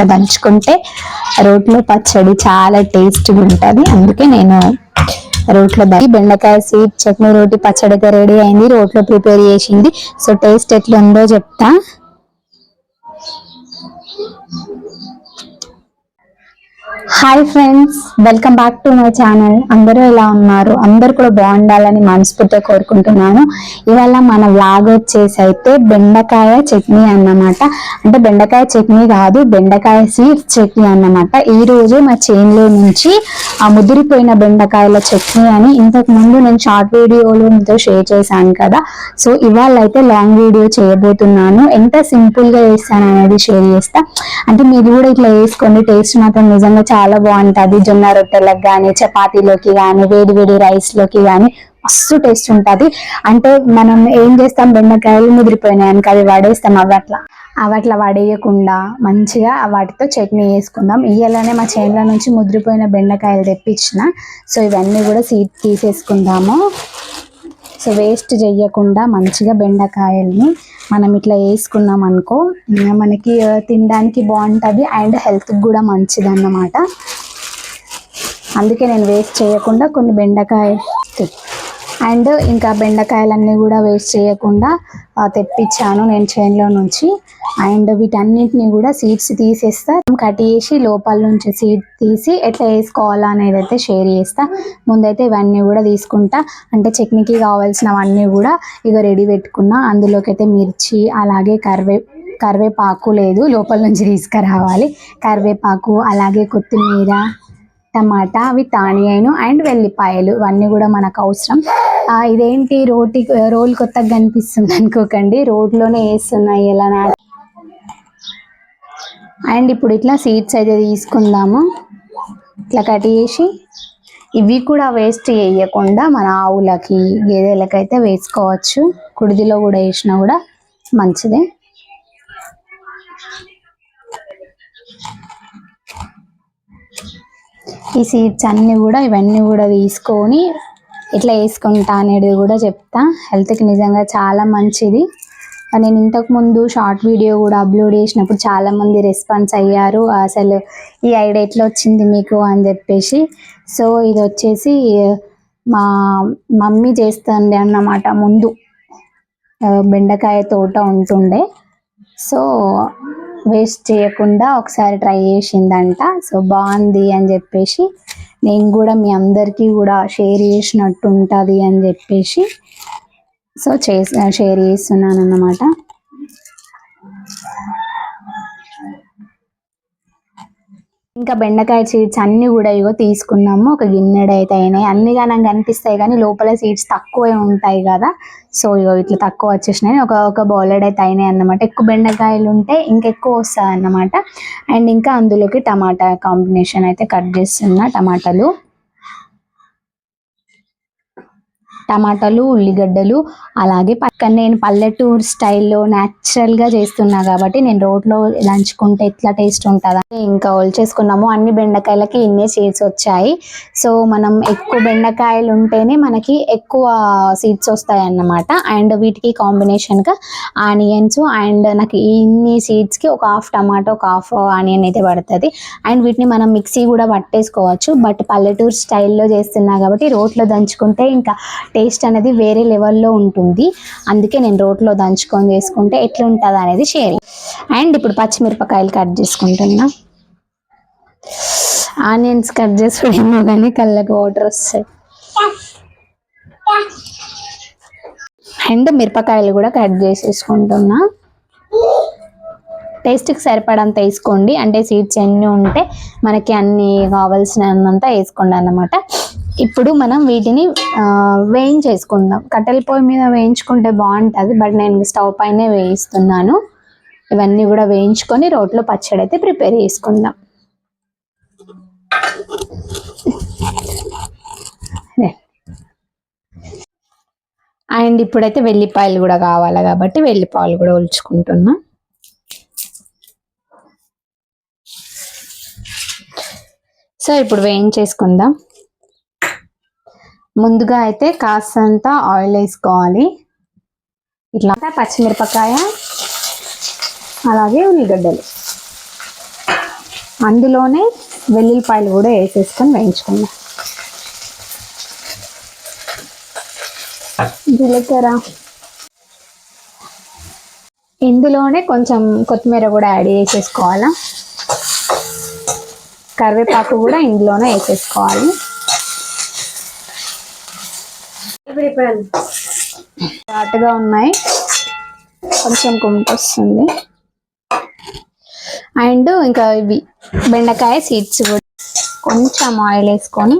ఇట్లా దంచుకుంటే రోట్లో పచ్చడి చాలా టేస్ట్గా ఉంటుంది. అందుకే నేను రోట్లో దంచి బెండకాయ స్వీట్ చట్నీ రోటి పచ్చడితో రెడీ అయింది. రోట్లో ప్రిపేర్ చేసింది. సో టేస్ట్ ఎట్లుందో చెప్తా. Hi friends welcome back to my channel అందరూ ఎలా ఉన్నారు? అందరు కూడా బాగుండాలని మనస్ఫూర్తిగా కోరుకుంటున్నాను. ఇవాళ మన వ్లాగ్ వచ్చేసి అయితే బెండకాయ చట్నీ అన్నమాట. అంటే బెండకాయ చట్నీ కాదు బెండకాయ స్వీట్ చట్నీ అన్నమాట. ఈ రోజు మా చేన్లో నుంచి ఆ ముదిరిపోయిన బెండకాయల చట్నీ అని ఇంతకు ముందు నేను షార్ట్ వీడియోలు మీతో షేర్ చేశాను కదా. సో ఇవాళ అయితే లాంగ్ వీడియో చేయబోతున్నాను. ఎంత సింపుల్గా చేస్తాను అనేది షేర్ చేస్తా. అంటే మీరు కూడా ఇట్లా వేసుకోండి టేస్ట్ మాత్రం నిజంగా చాలా చాలా బాగుంటది. జొన్న రొట్టెలకు కానీ చపాతీలోకి కానీ వేడి వేడి రైస్లోకి కానీ మస్తు టేస్ట్ ఉంటది. అంటే మనం ఏం చేస్తాం? బెండకాయలు ముదిరిపోయినాయి అనుకో అవి వాడేస్తాం అవి అట్లా. అవి అట్లా వడేయకుండా మంచిగా వాటితో చట్నీ వేసుకుందాం ఇయ్యాలనే మా చేనుల నుంచి ముదిరిపోయిన బెండకాయలు తెప్పించిన. సో ఇవన్నీ కూడా సీడ్ తీసేసుకుందాము. సో వేస్ట్ చేయకుండా మంచిగా బెండకాయల్ని మనం ఇట్లా వేసుకున్నాం అనుకో మనకి తినడానికి బాగుంటుంది అండ్ హెల్త్కి కూడా మంచిది అన్నమాట అందుకే నేను వేస్ట్ చేయకుండా కొన్ని బెండకాయ అండ్ ఇంకా బెండకాయలన్నీ కూడా వేస్ట్ చేయకుండా తెప్పించాను నేను చేనులో నుంచి. అండ్ వీటన్నిటిని కూడా సీడ్స్ తీసేస్తా. కట్ చేసి లోపల నుంచి సీడ్ తీసి ఎట్లా వేసుకోవాలా అనేది అయితే షేర్ చేస్తా. ముందైతే ఇవన్నీ కూడా తీసుకుంటా. అంటే చట్నీకి కావాల్సినవన్నీ కూడా ఇక రెడీ పెట్టుకున్నా. అందులోకి అయితే మిర్చి అలాగే కరివే కరివేపాకు లేదు. లోపల నుంచి తీసుకురావాలి. కరివేపాకు అలాగే కొత్తిమీర టమాటా అవి తానియను అండ్ వెల్లిపాయలు. ఇవన్నీ కూడా మనకు అవసరం. ఇదేంటి రోటి రోల్ కొత్తగా కనిపిస్తుంది అనుకోకండి. రోడ్లోనే వేస్తున్నాయి ఎలా నా- అండ్ ఇప్పుడు ఇట్లా సీడ్స్ అయితే తీసుకుందాము. ఇట్లా కట్ చేసి ఇవి కూడా వేస్ట్ చేయకుండా మన ఆవులకి గేదెలకి అయితే వేసుకోవచ్చు. కుడిదిలో కూడా వేసినా కూడా మంచిదే. ఈ సీడ్స్ అన్నీ కూడా ఇవన్నీ కూడా తీసుకొని ఇట్లా వేసుకుంటా అనేది కూడా చెప్తా. హెల్త్కి నిజంగా చాలా మంచిది. నేను ఇంతకు ముందు షార్ట్ వీడియో కూడా అప్లోడ్ చేసినప్పుడు చాలామంది రెస్పాన్స్ అయ్యారు. అసలు ఈ ఐడియా ఎట్లా వచ్చింది మీకు అని చెప్పేసి. సో ఇది వచ్చేసి మా మమ్మీ చేస్తుంది అన్నమాట ముందు. బెండకాయ తోట ఉంటుండే. సో వేస్ట్ చేయకుండా ఒకసారి ట్రై చేసిందంట. సో బాగుంది అని చెప్పేసి. నేను కూడా మీ అందరికీ కూడా షేర్ చేసినట్టు ఉంటుంది అని చెప్పేసి. సో చేసి షేర్ చేస్తున్నాను అన్నమాట ఇంకా బెండకాయ సీడ్స్ అన్ని కూడా ఇగో తీసుకున్నాము. ఒక గిన్నెడు అయితే అయినాయి. అన్ని నాకు కనిపిస్తాయి కానీ లోపల సీడ్స్ తక్కువే ఉంటాయి కదా. సో ఇగో ఇట్లా తక్కువ వచ్చేసినాయి. ఒక ఒక బౌలెడ్ అయితే అయినాయి అన్నమాట. ఎక్కువ బెండకాయలు ఉంటే ఇంకెక్కువ వస్తాయి అన్నమాట అండ్ ఇంకా అందులోకి టమాటా కాంబినేషన్ అయితే కట్ చేస్తున్నా టమాటాలు. టమాటాలు ఉల్లిగడ్డలు అలాగే పక్కన నేను పల్లెటూరు స్టైల్లో న్యాచురల్గా చేస్తున్నా కాబట్టి నేను రోడ్లో దంచుకుంటే ఎట్లా టేస్ట్ ఉంటుందా? ఇంకా చేసుకున్నాము. అన్ని బెండకాయలకి ఇన్నే సీడ్స్ వచ్చాయి. సో మనం ఎక్కువ బెండకాయలు ఉంటేనే మనకి ఎక్కువ సీడ్స్ వస్తాయి అన్నమాట అండ్ వీటికి కాంబినేషన్గా ఆనియన్స్ అండ్ నాకు ఇన్ని సీడ్స్కి ఒక హాఫ్ టమాటో ఒక హాఫ్ ఆనియన్ అయితే పడుతుంది. అండ్ వీటిని మనం మిక్సీ కూడా పట్టేసుకోవచ్చు. బట్ పల్లెటూరు స్టైల్లో చేస్తున్నా కాబట్టి రోట్లో దంచుకుంటే ఇంకా టేస్ట్ అనేది వేరే లెవెల్లో ఉంటుంది. అందుకే నేను రోట్లో దంచుకొని చేసుకుంటే ఎట్లా ఉంటుంది అనేది షేర్ అండ్ ఇప్పుడు పచ్చిమిరపకాయలు కట్ చేసుకుంటున్నా. ఆనియన్స్ కట్ చేసుకునేమో కానీ కళ్ళకి వాటర్ వస్తాయి. అండ్ మిరపకాయలు కూడా కట్ చేసేసుకుంటున్నా. టేస్ట్కి సరిపడంత వేసుకోండి. అంటే సీడ్స్ ఎన్ని ఉంటే మనకి అన్ని కావాల్సినంత వేసుకోండి అన్నమాట. ఇప్పుడు మనం వీటిని వేయించేసుకుందాం. కట్టెల పొయ్యి మీద వేయించుకుంటే బాగుంటుంది బట్ నేను స్టవ్ పైనే వేయిస్తున్నాను. ఇవన్నీ కూడా వేయించుకొని రోట్లో పచ్చడి అయితే ప్రిపేర్ చేసుకుందాం. అండ్ ఇప్పుడైతే వెల్లిపాయలు కూడా కావాలి కాబట్టి వెల్లిపాయలు కూడా ఉల్చుకుంటున్నా సో ఇప్పుడు వేయించేసుకుందాం. ముందుగా అయితే కాస్తంత ఆయిల్ వేసుకోవాలి. ఇట్లా పచ్చిమిరపకాయ అలాగే ఉల్లిగడ్డలు. అందులోనే వెల్లుల్లిపాయలు కూడా వేసేసుకొని వేయించుకుందాం. జీలకర్ర. ఇందులోనే కొంచెం కొత్తిమీర కూడా యాడ్ చేసేసుకోవాలా? కరివేపాకు కూడా ఇందులోనే వేసేసుకోవాలి. ఘాటుగా ఉన్నాయి. కొంచెం వస్తుంది అండ్ ఇంకా ఇవి బెండకాయ సీడ్స్ కూడా. కొంచెం ఆయిల్ వేసుకొని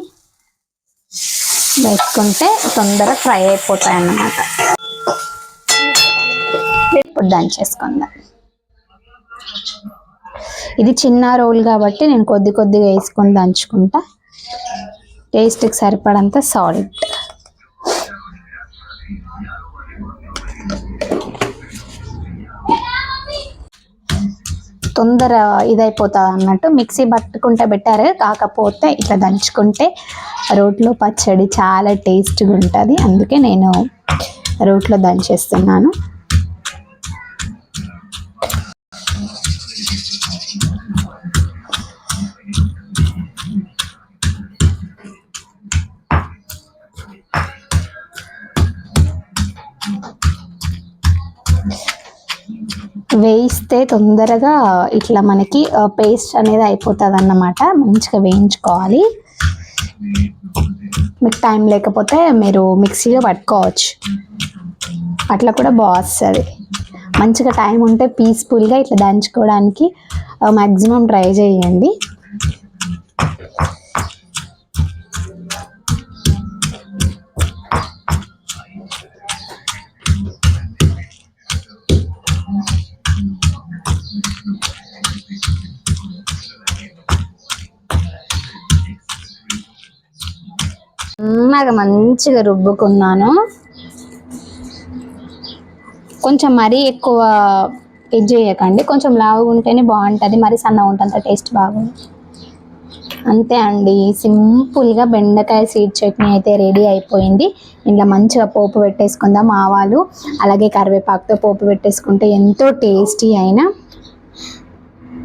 వేసుకుంటే తొందరగా ఫ్రై అయిపోతాయి అన్నమాట. ఇప్పుడు దంచేసుకుందాం ఇది చిన్న రోల్ కాబట్టి నేను కొద్ది కొద్దిగా వేసుకొని దంచుకుంటా. టేస్ట్కి సరిపడంత సాల్ట్ తొందర ఇదైపోతుంది అన్నట్టు మిక్సీ పట్టుకుంటే బెటర్ కాకపోతే ఇట్లా దంచుకుంటే రోట్లో పచ్చడి చాలా టేస్ట్గా ఉంటుంది. అందుకే నేను రోట్లో దంచేస్తున్నాను. వేయిస్తే తొందరగా ఇట్లా మనకి పేస్ట్ అనేది అయిపోతుంది అన్నమాట మంచిగా వేయించుకోవాలి. మీకు టైం లేకపోతే మీరు మిక్సీలో పట్టుకోవచ్చు. అట్లా కూడా బాగుస్తుంది మంచిగా టైం ఉంటే పీస్ఫుల్గా ఇట్లా దంచుకోవడానికి మ్యాక్సిమం ట్రై చేయండి. నాకు మంచిగా రుబ్బుకున్నాను. కొంచెం మరీ ఎక్కువ ఇది చేయకండి. కొంచెం లావుగా ఉంటేనే బాగుంటుంది. మరి సన్నగా ఉంటుంది టేస్ట్ బాగుంది అంతే అండి. సింపుల్గా బెండకాయ సీడ్ చట్నీ అయితే రెడీ అయిపోయింది. ఇంట్లో మంచిగా పోపు పెట్టేసుకుందాం ఆవాలు అలాగే కరివేపాకుతో పోపు పెట్టేసుకుంటే ఎంతో టేస్టీ అయినా.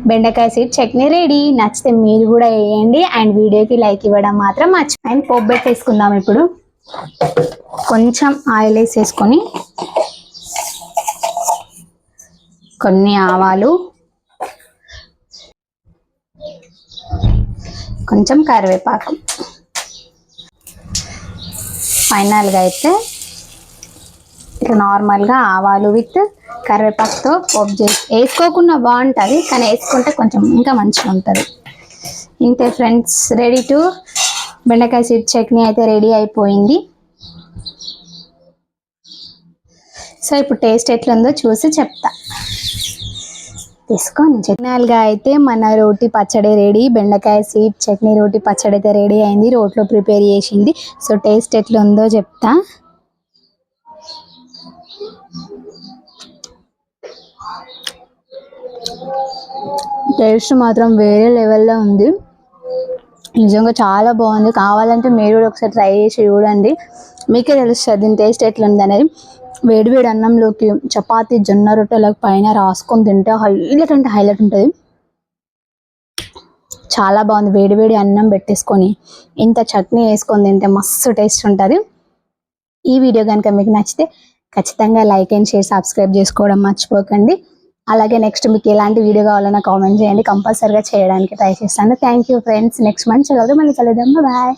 బెండకాయ సీడ్ చట్నీ రెడీ నచ్చితే మీరు కూడా వేయండి. అండ్ వీడియోకి లైక్ ఇవ్వడం మాత్రం మర్చి అండ్ పోపు పెట్టేసుకుందాం ఇప్పుడు. కొంచెం ఆయిల్ వేసేసుకొని కొన్ని ఆవాలు కొంచెం కరివేపాకు. ఫైనల్గా అయితే ఇట్లా నార్మల్గా ఆవాలు విత్ కరివేపాకుతో పోప్ చేసి వేసుకోకుండా బాగుంటుంది కానీ వేసుకుంటే కొంచెం ఇంకా మంచిగా ఉంటుంది. ఇంతే ఫ్రెండ్స్ రెడీ టు బెండకాయ సీడ్ చట్నీ అయితే రెడీ అయిపోయింది. సో ఇప్పుడు టేస్ట్ ఎట్లుందో చూసి చెప్తా. తీసుకొని చట్నాలుగా అయితే మన రోటి పచ్చడి రెడీ బెండకాయ సీడ్ చట్నీ రోటి పచ్చడి అయితే రెడీ అయింది రోట్లో ప్రిపేర్ చేసింది. సో టేస్ట్ ఎట్లుందో చెప్తా. టేస్ట్ మాత్రం వేరే లెవెల్లో ఉంది. నిజంగా చాలా బాగుంది. కావాలంటే మీరు కూడా ఒకసారి ట్రై చేసి చూడండి. మీకే తెలుస్తుంది దీని టేస్ట్ ఎట్లుంది అనేది. వేడి వేడి అన్నంలోకి చపాతీ జొన్న రొట్టెలకు పైన రాసుకొని తింటే హైలైట్ అంటే హైలైట్ ఉంటుంది. చాలా బాగుంది. వేడి వేడి అన్నం పెట్టేసుకొని ఇంత చట్నీ వేసుకొని తింటే మస్తు టేస్ట్ ఉంటుంది. ఈ వీడియో కనుక మీకు నచ్చితే ఖచ్చితంగా లైక్ అండ్ షేర్ సబ్స్క్రైబ్ చేసుకోవడం మర్చిపోకండి. అలాగే నెక్స్ట్ మీకు ఎలాంటి వీడియో కావాలన్నా కామెంట్ చేయండి కంపల్సరీగా చేయడానికి ట్రై చేస్తాను. Thank you friends next month చదువు మళ్ళీ కలుద్దాం. బాయ్